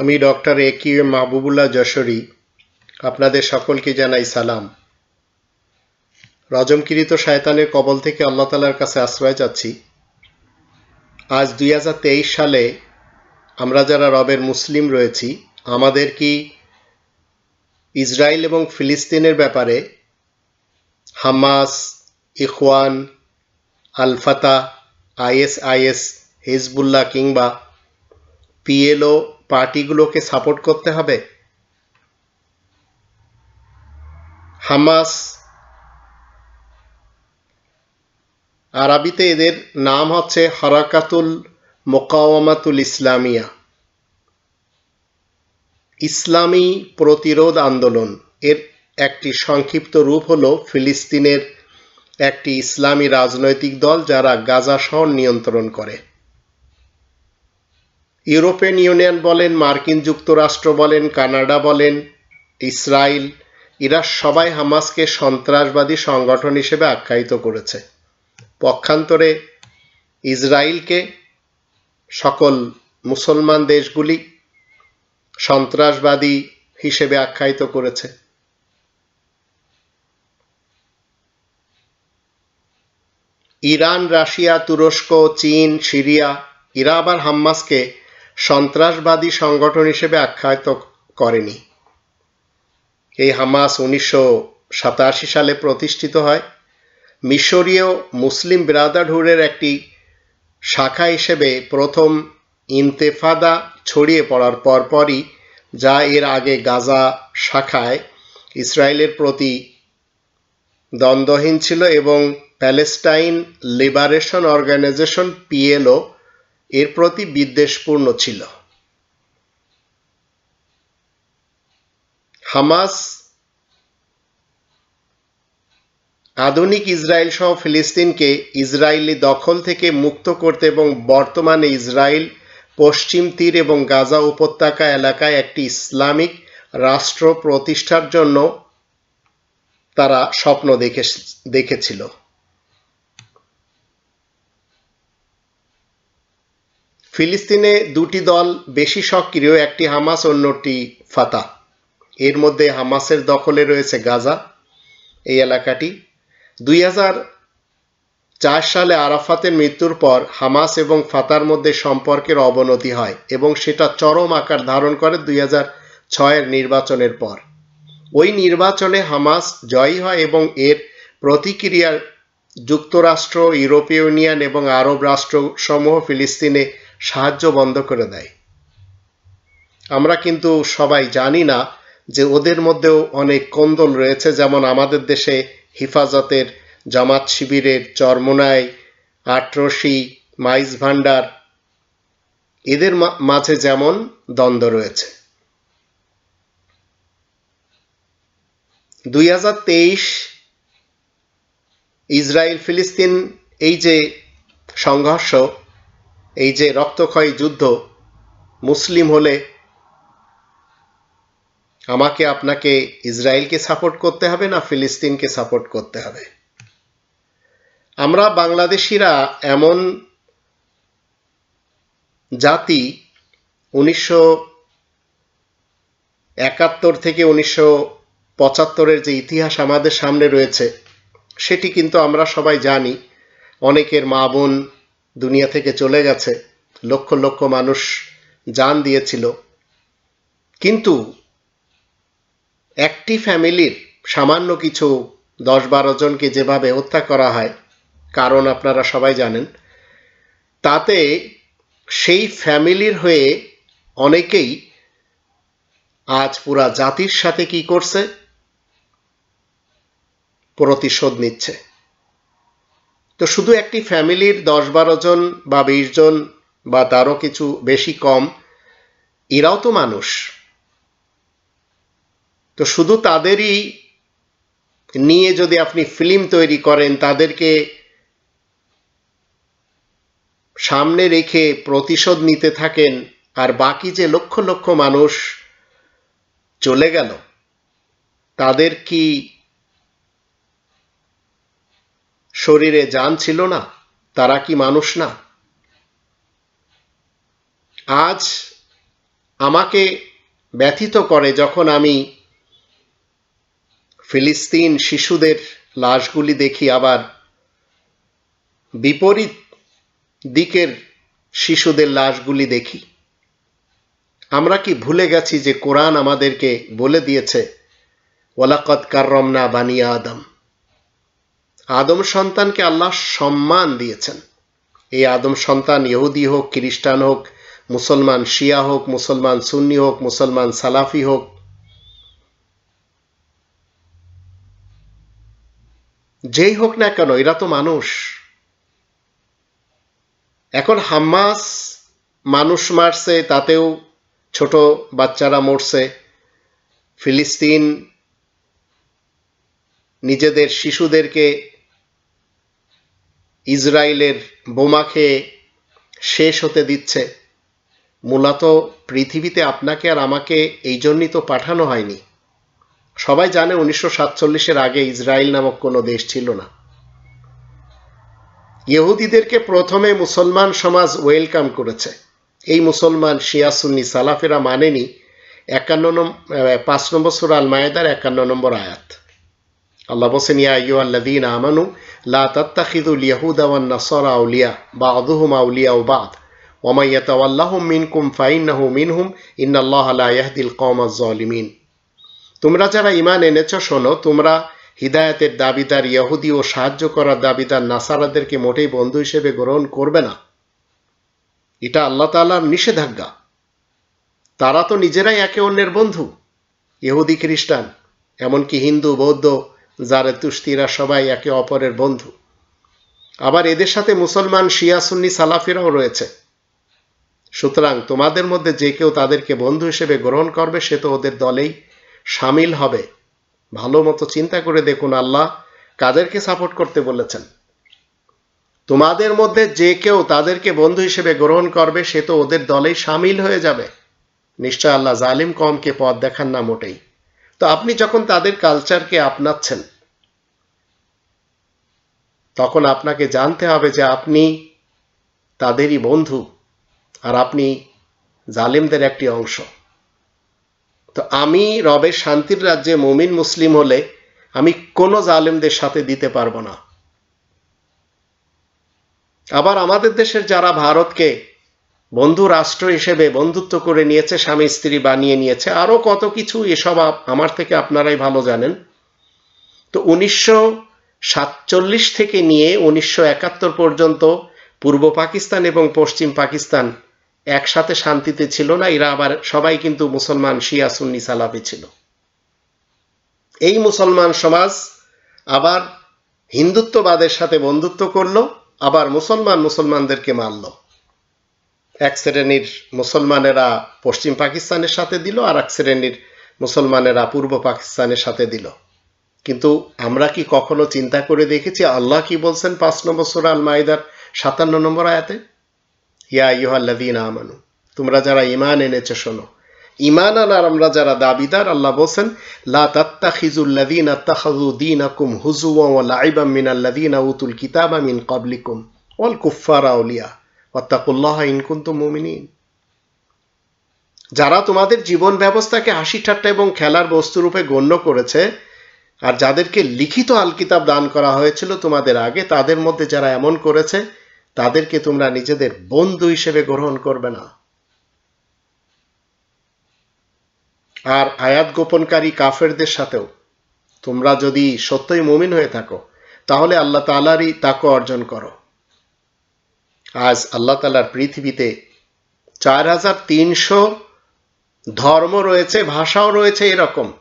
আমি doctor A Q M Mahbubullah Jashori. আপনাদের সকলকে জানাই সালাম। রজমকিরিত শায়তানের কবল থেকে আল্লাহ তালার কাছে আশ্রয় চাচ্ছি। আজ দুই হাজার তেইশ সালে আমরা যারা রবের মুসলিম রয়েছি, আমাদের কি ইসরায়েল এবং ফিলিস্তিনের ব্যাপারে Hamas, Ikhwan, Al Fatah, ISIS, Hezbollah কিংবা পিএলও পার্টিগুলোকে সাপোর্ট করতে হবে। হামাস, আরবিতে এদের নাম হচ্ছে হরাকাতুল মোকাওয়ামাতুল ইসলামিয়া। ইসলামী প্রতিরোধ আন্দোলন, এর একটি সংক্ষিপ্ত রূপ হল ফিলিস্তিনের একটি ইসলামী রাজনৈতিক দল যারা গাজা শহর নিয়ন্ত্রণ করে। ইউরোপিয়ান ইউনিয়ন বলেন, মার্কিন যুক্তরাষ্ট্র বলেন, কানাডা বলেন ইসরায়েল এরা সবাই হামাসকে সন্ত্রাসবাদী সংগঠন হিসেবে আখ্যায়িত করেছে। পক্ষান্তরে ইসরায়েলকে সকল মুসলমান দেশগুলি সন্ত্রাসবাদী হিসেবে আখ্যায়িত করেছে। ইরান, রাশিয়া, তুরস্ক, চীন, সিরিয়া এরা আবার হাম্মাসকে সন্ত্রাসবাদী সংগঠন হিসেবে আখ্যায়িত করেনি। এই হামাস উনিশশো সাতাশি সালে প্রতিষ্ঠিত হয়। মিশরীয় মুসলিম ব্রাদারহুডের একটি শাখা হিসেবে প্রথম ইন্তেফাদা ছড়িয়ে পড়ার পরপরই, যা এর আগে গাজা শাখায় ইসরায়েলের প্রতি দ্বন্দ্বহীন ছিল এবং প্যালেস্টাইন লিবারেশন অর্গানাইজেশন, পিএলও এর প্রতি বিদ্বেষপূর্ণ ছিল। হামাস আধুনিক ইসরায়েল সহ ফিলিস্তিনকে ইসরায়েলি দখল থেকে মুক্ত করতে এবং বর্তমানে ইসরায়েল পশ্চিম তীর এবং গাজা উপত্যকা এলাকায় একটি ইসলামিক রাষ্ট্র প্রতিষ্ঠার জন্য তারা স্বপ্ন দেখে দেখেছিল। ফিলিস্তিনে দুটি দল বেশি সক্রিয়, একটি হামাস, অন্যটি ফাতা। এর মধ্যে হামাসের দখলে রয়েছে গাজা, এই এলাকাটি। দুই চার সালে আরাফাতের মৃত্যুর পর হামাস এবং ফাতার মধ্যে সম্পর্কের অবনতি হয় এবং সেটা চরম আকার ধারণ করে দুই হাজার ছয়ের নির্বাচনের পর। ওই নির্বাচনে হামাস জয়ী হয় এবং এর প্রতিক্রিয়ার যুক্তরাষ্ট্র, ইউরোপীয় ইউনিয়ন এবং আরব রাষ্ট্রসমূহ ফিলিস্তিনে সাহায্য বন্ধ করে দেয়। আমরা কিন্তু সবাই জানি না যে ওদের মধ্যেও অনেক কোন্দল রয়েছে, যেমন আমাদের দেশে হিফাজতের, জামাত শিবিরের, চরমোনাই আটরশি মাইজ ভান্ডার, এদের মাঝে যেমন দ্বন্দ্ব রয়েছে। দুই হাজার তেইশ ইসরায়েল ফিলিস্তিন এই যে সংঘর্ষ এই যে রক্তক্ষয়ী যুদ্ধ, মুসলিম হলে আমাকে আপনাকে ইসরায়েলকে সাপোর্ট করতে হবে না ফিলিস্তিনকে সাপোর্ট করতে হবে? আমরা বাংলাদেশিরা এমন জাতি উনিশশো একাত্তর থেকে উনিশশো পঁচাত্তরের যে ইতিহাস আমাদের সামনে রয়েছে, সেটি কিন্তু আমরা সবাই জানি। অনেকের মা বোন দুনিয়া থেকে চলে গেছে। লক্ষ লক্ষ মানুষ জান দিয়েছিল। কিন্তু একটি ফ্যামিলির সামান্য কিছু দশ বারো জনকে যেভাবে হত্যা করা হয়, কারণ আপনারা সবাই জানেন, তাতে সেই ফ্যামিলির হয়ে অনেকেই আজ পুরা জাতির সাথে কি করছে? প্রতিশোধ নিচ্ছে। তো শুধু একটি ফ্যামিলির দশ বারো জন বা বিশ জন বা তারও কিছু বেশি কম, এরাও তো মানুষ। তো শুধু তাদেরই নিয়ে যদি আপনি ফিল্ম তৈরি করেন, তাদেরকে সামনে রেখে প্রতিশোধ নিতে থাকেন, আর বাকি যে লক্ষ লক্ষ মানুষ চলে গেল, তাদের কি শরীরে যান ছিল না, তারা কি মানুষ না? আজ আমাকে ব্যথিত করে যখন আমি ফিলিস্তিন শিশুদের লাশগুলি দেখি, আবার বিপরীত দিকের শিশুদের লাশগুলি দেখি। আমরা কি ভুলে গেছি যে কোরআন আমাদেরকে বলে দিয়েছে ওলাকত কাররমনা বানিয়া আদম আদম সন্তানকে আল্লাহ সম্মান দিয়েছেন। এই আদম সন্তান ইহুদি হোক, খ্রিস্টান হোক, মুসলমান শিয়া হোক, মুসলমান সুন্নি হোক, মুসলমান সালাফি হোক, যেই হোক না কেন, এরা তো মানুষ। এখন হাম্মাস মানুষ মারছে, তাতেও ছোট বাচ্চারা মরছে। ফিলিস্তিন নিজেদের শিশুদেরকে ইসরায়েলের বোমা খেয়ে শেষ হতে দিচ্ছে। মূলত পৃথিবীতে আপনাকে আর আমাকে এই জন্যই তো পাঠানো হয়নি। সবাই জানে উনিশশো সাতচল্লিশের আগে ইসরায়েল নামক কোনো দেশ ছিল না। ইহুদিদেরকে প্রথমে মুসলমান সমাজ ওয়েলকাম করেছে। এই মুসলমান শিয়া সুন্নি সালাফেরা মানেনি একান্ন পাঁচ নম্বর সুর আল মায়েদার একান্ন নম্বর আয়াত। আল্লাহ বসেন ইয়া ইউ আল্লাদিন আমানু লা তাত্তাখিদুল ইয়াহুদা ওয়ান নাসারা আউলিয়া বা আদুহুম আউলিয়া ও বাদ। ওমাই ইয়াতাওয়াল্লাহুম মিনকুম ফাইন্নাহু মিনহুম, ইন্নাল্লাহ লা ইয়াহদিল কওমাজ জালিমিন তোমরা যারা ইমান এনেছ, শোনো, তোমরা হিদায়াতের দাবিদার ইহুদি ও সাহায্য করার দাবিদার নাসারাদেরকে মোটেই বন্ধু হিসেবে গ্রহণ করবে না। এটা আল্লাহ তালার নিষেধাজ্ঞা। তারা তো নিজেরাই একে অন্যের বন্ধু। ইহুদি খ্রিস্টান, এমনকি হিন্দু, বৌদ্ধ যারে তুস্তিরা সবাই একে অপরের বন্ধু। আবার এদের সাথে মুসলমান, শিয়া, সুন্নি, সালাফিরাও রয়েছে। সুতরাং তোমাদের মধ্যে যে কেউ তাদেরকে বন্ধু হিসেবে গ্রহণ করবে, সে তো ওদের দলেই সামিল হবে। ভালো মতো চিন্তা করে দেখুন আল্লাহ কাদেরকে সাপোর্ট করতে বলেছেন। তোমাদের মধ্যে যে কেউ তাদেরকে বন্ধু হিসেবে গ্রহণ করবে, সে তো ওদের দলেই সামিল হয়ে যাবে। নিশ্চয় আল্লাহ জালিম কমকে পথ দেখান না মোটেই। তো আপনি যখন তাদের কালচারকে আপনাচ্ছেন, তখন আপনাকে জানতে হবে যে আপনি তাদেরই বন্ধু আর আপনি জালিমদের একটি অংশ। তো আমি রবের শান্তির রাজ্যে মুমিন মুসলিম হলে আমি কোনো জালেমদের সাথে দিতে পারব না। আবার আমাদের দেশের যারা ভারতকে বন্ধু রাষ্ট্র হিসেবে বন্ধুত্ব করে নিয়েছে, স্বামী স্ত্রী বানিয়ে নিয়েছে আরও কত কিছু এসব আমার থেকে আপনারাই ভালো জানেন। তো উনিশশো সাতচল্লিশ থেকে নিয়ে উনিশশো একাত্তর পর্যন্ত পূর্ব পাকিস্তান এবং পশ্চিম পাকিস্তান একসাথে শান্তিতে ছিল না, এরা আবার সবাই কিন্তু মুসলমান শিয়া সুন্নি সালাফি ছিল। এই মুসলমান সমাজ আবার হিন্দুত্ববাদের সাথে বন্ধুত্ব করল, আবার মুসলমান মুসলমানদেরকে মারল। এক শ্রেণির মুসলমানেরা পশ্চিম পাকিস্তানের সাথে দিল আর এক শ্রেণির মুসলমানেরা পূর্ব পাকিস্তানের সাথে দিল। কিন্তু আমরা কি কখনো চিন্তা করে দেখেছি আল্লাহ কি বলছেন পাঁচ নম্বর সোরা আল মাইদার সাতান্ন নম্বর আয়াতে? ইয়া ইহাল্লাদিন আমানু, তোমরা যারা ইমান এনেছে শোনো। ইমান আনার আমরা যারা দাবিদার, আল্লাহ বলছেন, লা তাত্তাখিজুল্লাদিন আত্তাখাজু দীনাকুম হুজুওয়া ওয়া লাইবাম মিনাল্লাদিনা উতুল কিতাবা মিন ক্বাবলিকুম ওয়াল কুফফারা আউলিয়া। ওয়াত্তাকুল্লাহ ইন কুনতুম মুমিনিন। যারা তোমাদের জীবন ব্যবস্থাকে হাসি ঠাট্টা এবং খেলার বস্তুরূপে গণ্য করেছে, আর যাদেরকে লিখিত আল কিতাব দান করা হয়েছিল তোমাদের আগে, তাদের মধ্যে যারা এমন করেছে, তাদেরকে তোমরা নিজেদের বন্ধু হিসেবে গ্রহণ করবে না। আর আয়াত গোপনকারী কাফেরদের সাথেও তোমরা যদি সত্যই মুমিন হয়ে থাকো, তাহলে আল্লাহ তালারই তাকে অর্জন করো। আজ আল্লাহ তালার পৃথিবীতে চার হাজার তিনশো ধর্ম রয়েছে, ভাষাও রয়েছে এরকম।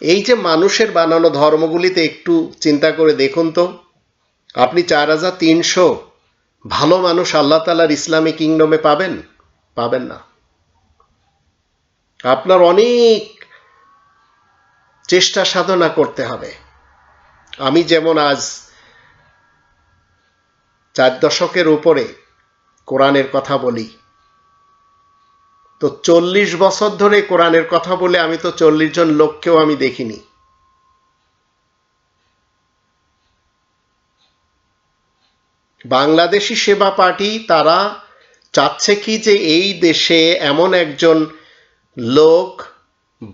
এই যে মানুষের বানানো ধর্মগুলিতে একটু চিন্তা করে দেখুন তো, আপনি চার হাজার তিনশো ভালো মানুষ আল্লাহ তালার ইসলামী কিংডমে পাবেন? পাবেন না। আপনার অনেক চেষ্টা সাধনা করতে হবে। আমি যেমন আজ চার দশকের উপরে কোরআনের কথা বলি। তো চল্লিশ বছর ধরে কোরআনের কথা বলে আমি তো চল্লিশ জন লোককেও আমি দেখিনি। বাংলাদেশি সেবা পার্টি তারা চাচ্ছে কি যে এই দেশে এমন একজন লোক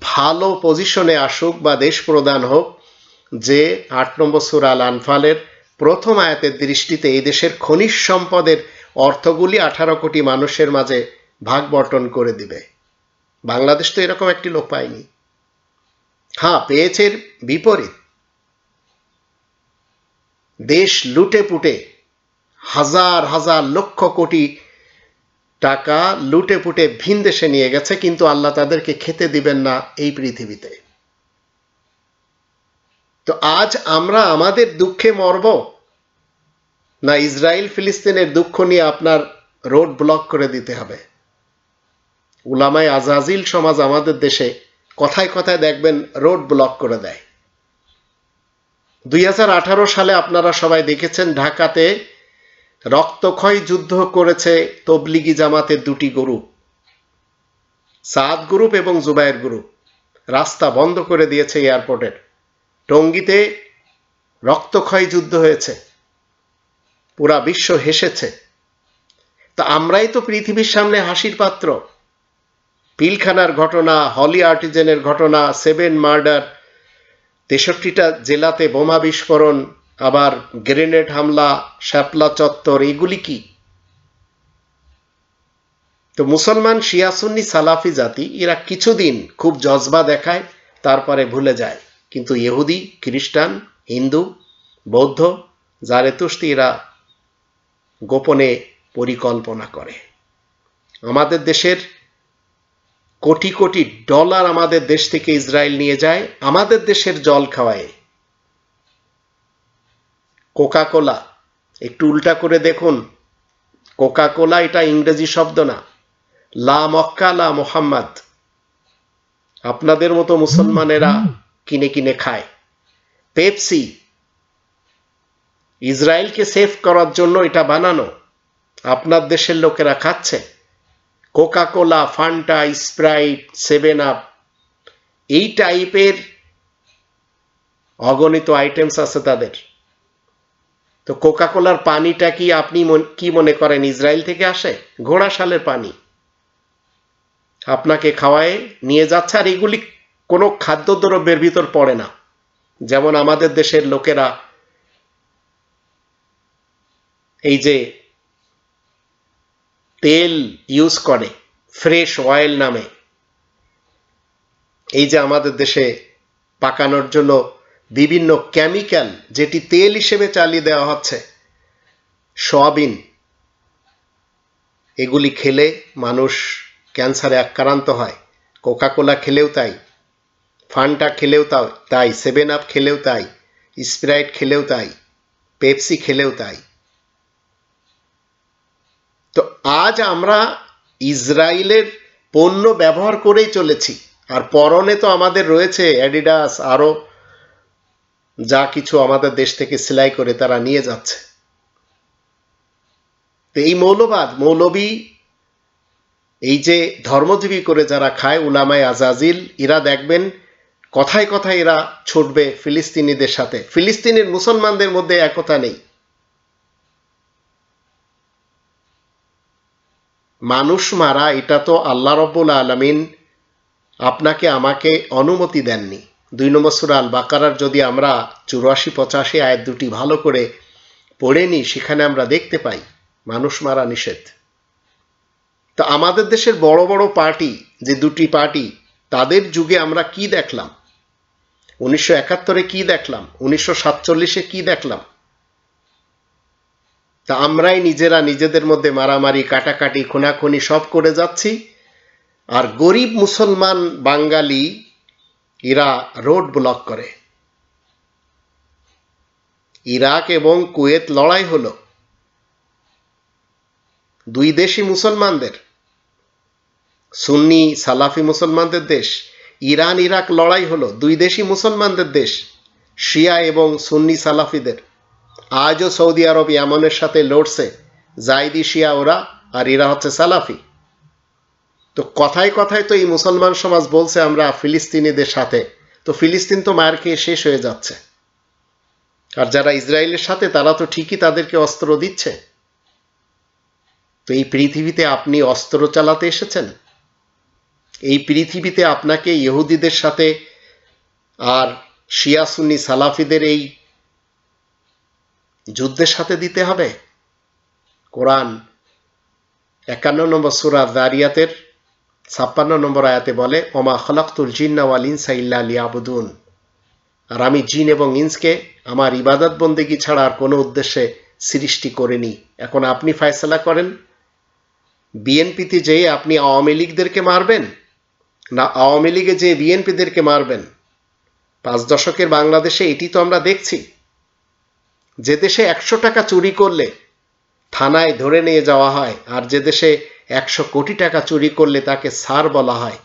ভালো পজিশনে আসুক বা দেশ প্রদান হোক, যে আট নম্বর সুরাল আনফালের প্রথম আয়াতের দৃষ্টিতে এই দেশের খনিজ সম্পদের অর্থগুলি আঠারো কোটি মানুষের মাঝে ভাগ বন্টন করে দিবে। বাংলাদেশ তো এরকম একটি লোক পায়নি। হ্যাঁ পেয়েছে বিপরীত। দেশ লুটে পুটে, হাজার হাজার লক্ষ কোটি টাকা লুটে পুটে ভিন দেশে নিয়ে গেছে, কিন্তু আল্লাহ তাদেরকে খেতে দিবেন না এই পৃথিবীতে। তো আজ আমরা আমাদের দুঃখে মরব? না, ইসরায়েল ফিলিস্তিনের দুঃখ নিয়ে আপনার রোড ব্লক করে দিতে হবে। উলামায় আজাজিল সমাজ আমাদের দেশে কথায় কথায় দেখবেন রোড ব্লক করে দেয়। দুই হাজার আঠারো সালে আপনারা সবাই দেখেছেন ঢাকাতে রক্তক্ষয় যুদ্ধ করেছে তবলিগি জামাতের দুটি গ্রুপ সাদ গ্রুপ এবং জুবায়ের গ্রুপ। রাস্তা বন্ধ করে দিয়েছে এয়ারপোর্টের। টঙ্গিতে রক্তক্ষয় যুদ্ধ হয়েছে। পুরা বিশ্ব হেসেছে। তা আমরাই তো পৃথিবীর সামনে হাসির পাত্র। পিলখানার ঘটনা, হলি আর্টিজেনের ঘটনা, সেভেন মার্ডার, তেষট্টিটা জেলাতে বোমা বিস্ফোরণ, আবার গ্রেনেড হামলা, শ্যাপলা চত্বর, এগুলি কি? তো মুসলমান শিয়াসুন্নি সালাফি জাতি, এরা কিছুদিন খুব জজবা দেখায়, তারপরে ভুলে যায়। কিন্তু ইহুদি, খ্রিস্টান, হিন্দু, বৌদ্ধ জারেতুস্তি এরা গোপনে পরিকল্পনা করে। আমাদের দেশের কোটি কোটি ডলার আমাদের দেশ থেকে ইসরায়েল নিয়ে যায়। আমাদের দেশের জল খাওয়ায়। কোকা কোলা একটু উল্টা করে দেখুন। কোকা কোলা এটা ইংরেজি শব্দ না। লা মক্কা, লা মোহাম্মদ। আপনাদের মতো মুসলমানেরা কিনে কিনে খায়। পেপসি, ইসরায়েলকে সেভ করার জন্য এটা বানানো। আপনার দেশের লোকেরা খাচ্ছে। Coca Cola Fanta, Sprite, seven up, এই টাইপের অগণিত আইটেমস আছে তাদের। তো কোকা কোলার পানিটা কি আপনি কি মনে করেন, ইসরায়েল থেকে আসে? ঘোড়া সালের পানি। আপনাকে খাওয়ায় নিয়ে যাচ্ছে, আর এগুলি কোনো খাদ্যদ্রব্যের ভিতর পড়ে না। যেমন আমাদের দেশের লোকেরা এই যে তেল ইউজ করে, ফ্রেশ অয়েল নামে। এই যে আমাদের দেশে পাকানোর জন্য বিভিন্ন কেমিক্যাল যেটি তেল হিসেবে চালিয়ে দেওয়া হচ্ছে, সয়াবিন, এগুলি খেলে মানুষ ক্যান্সারে আক্রান্ত হয়। কোকাকোলা খেলেও তাই। ফান্টা খেলেও তাও তাই সেভেন আপ খেলেও তাই স্প্রাইট খেলেও তাই পেপসি খেলেও তাই। তো আজ আমরা ইসরায়েলের পণ্য ব্যবহার করেই চলেছি। আর পরনে তো আমাদের রয়েছে অ্যাডিডাস আরও যা কিছু আমাদের দেশ থেকে সেলাই করে তারা নিয়ে যাচ্ছে। তো এই মৌলবাদ, মৌলবী, এই যে ধর্মজীবী করে যারা খায়, উলামায় আজাজিল, এরা দেখবেন কথায় কথায় এরা ছুটবে ফিলিস্তিনিদের সাথে। ফিলিস্তিনের মুসলমানদের মধ্যে একতা নেই। মানুষ মারা, এটা তো আল্লাহ রব্বুল আলমিন আপনাকে আমাকে অনুমতি দেননি। দুই নম্বর সুরা আল বাকারার যদি আমরা চুরাশি পঁচাশি আয়ের দুটি ভালো করে পড়ে নিই, সেখানে আমরা দেখতে পাই মানুষ মারা নিষেধ। তো আমাদের দেশের বড় বড় পার্টি, যে দুটি পার্টি, তাদের যুগে আমরা কি দেখলাম? উনিশশো একাত্তরে কি দেখলাম? উনিশশো সাতচল্লিশে কি দেখলাম? তা আমরাই নিজেরা নিজেদের মধ্যে মারামারি, কাটাকাটি, খুনাখুনি সব করে যাচ্ছি। আর গরিব মুসলমান বাঙালি এরা রোড ব্লক করে। ইরাক এবং কুয়েত লড়াই হলো। দুই দেশই মুসলমানদের। সুন্নি, সালাফি মুসলমানদের দেশ। ইরান, ইরাক লড়াই হলো দুই দেশই মুসলমানদের দেশ, শিয়া এবং সুন্নি সালাফিদের। আজও সৌদি আরব ইয়ামনের সাথে লড়ছে জাইদি শিয়া ওরা আর এরা হচ্ছে সালাফি। তো কথায় কথায় তো এই মুসলমান সমাজ বলছে আমরা ফিলিস্তিনিদের সাথে। তো ফিলিস্তিন তো মায়ের খেয়ে শেষ হয়ে যাচ্ছে। আর যারা ইসরায়েলের সাথে, তারা তো ঠিকই তাদেরকে অস্ত্র দিচ্ছে। তো এই পৃথিবীতে আপনি অস্ত্র চালাতে এসেছেন? এই পৃথিবীতে আপনাকে ইহুদিদের সাথে আর শিয়া সুন্নি সালাফিদের এই যুদ্ধের সাথে দিতে হবে? কোরআন একান্ন নম্বর সুরা দারিয়াতের ছাপ্পান্ন নম্বর আয়াতে বলে, ওমা খলাক্তুল জিন্না ওয়াল ইনসা ইল্লা লিয়াবুদুন। আর আমি জিন এবং ইন্সকে আমার ইবাদত বন্দেগী ছাড়া আর কোনো উদ্দেশ্যে সৃষ্টি করেনি। এখন আপনি ফয়সলা করেন। বিএনপিতে যেয়ে আপনি আওয়ামী লীগদেরকে মারবেন? না, আওয়ামী লীগে যে বিএনপিদেরকে মারবেন, পাঁচ দশকের বাংলাদেশে এটি তো আমরা দেখছি। যে দেশে একশো টাকা চুরি করলে থানায় ধরে নিয়ে যাওয়া হয়, আর যে দেশে একশো কোটি টাকা চুরি করলে তাকে সার বলা হয়,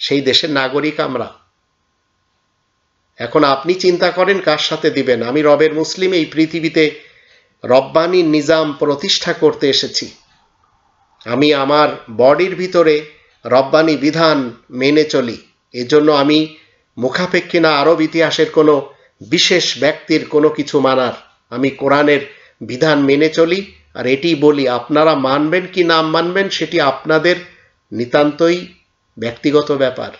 সেই দেশের নাগরিক আমরা। এখন আপনি চিন্তা করেন কার সাথে দিবেন? আমি রবের মুসলিম এই পৃথিবীতে রব্বানির নিজাম প্রতিষ্ঠা করতে এসেছি। আমি আমার বডির ভিতরে রব্বানি বিধান মেনে চলি। এজন্য আমি মুখাপেক্ষী না, আরব ইতিহাসের কোনো বিশেষ ব্যক্তির কোনো কিছু মানার। আমি কোরআনের বিধান মেনে চলি, আর এটি বলি, আপনারা মানবেন কি না মানবেন, সেটি আপনাদের নিতান্তই ব্যক্তিগত ব্যাপার।